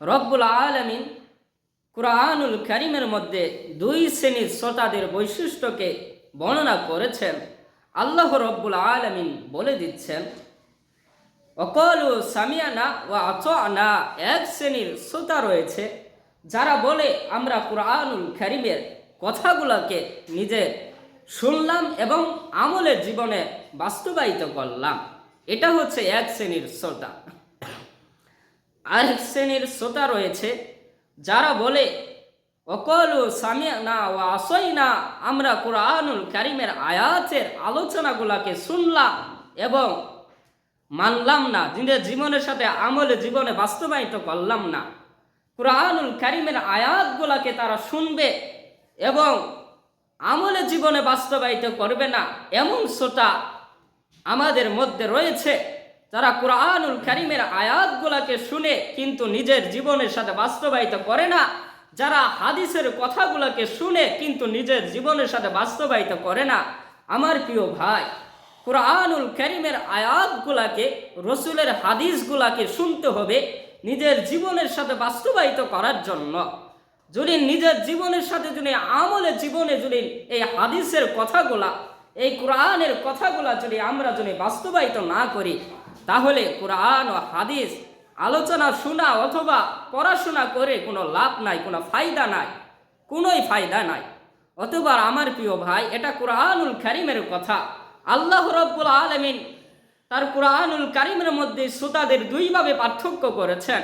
রব্বুল আলমিন কুরআনুল করিমের মধ্যে দুই শ্রেণির শ্রোতাদের বৈশিষ্ট্যকে বর্ণনা করেছেন। আল্লাহ রব্বুল আলমিন বলে দিচ্ছেন, অকল ও সামিয়ানা ও আনা এক শ্রেণির শ্রোতা রয়েছে, যারা বলে, আমরা কুরআনুল করিমের কথাগুলোকে নিজে শুনলাম এবং আমলের জীবনে বাস্তবায়িত করলাম। এটা হচ্ছে এক শ্রেণির শ্রোতা। আরেক শ্রেণির শ্রোতা রয়েছে, যারা বলে, অকলু সামিয়া না ও আসই না আমরা কোরআনুল কারিমের আয়াতের আলোচনাগুলাকে শুনলাম এবং মানলাম না, নিজের জীবনের সাথে আমলে জীবনে বাস্তবায়িত করলাম না। কোরআনুল কারিমের আয়াতগুলাকে তারা শুনবে এবং আমলে জীবনে বাস্তবায়িত করবে না। এমন শ্রোতা আমাদের মধ্যে রয়েছে। যারা কোরআনুল কারিমের আয়াতগুলাকে শুনে কিন্তু নিজের জীবনের সাথে বাস্তবায়িত করে না, যারা হাদিসের কথাগুলোকে শুনে কিন্তু নিজের জীবনের সাথে বাস্তবায়িত করে না, আমার প্রিয় ভাই, কোরআনুল করিমের আয়াতগুলাকে, রসুলের হাদিসগুলাকে শুনতে হবে নিজের জীবনের সাথে বাস্তবায়িত করার জন্য। যদি নিজের জীবনের সাথে, যদি আমলের জীবনে যদি এই হাদিসের কথাগুলা, এই কোরআনের কথাগুলা যদি আমরা যদি বাস্তবায়িত না করি তাহলে কোরআন ও হাদিস, আলোচনা শোনা অথবা পড়াশোনা করে কোনো লাভ নাই, কোনো ফায়দা নাই, কোনোই ফায়দা নাই। অথবা আমার প্রিয় ভাই, এটা কোরআনুল কারিমের কথা। আল্লাহ রব্বুল আলমিন তার কোরআনুল কারিমের মধ্যে শ্রোতাদের দুইভাবে পার্থক্য করেছেন।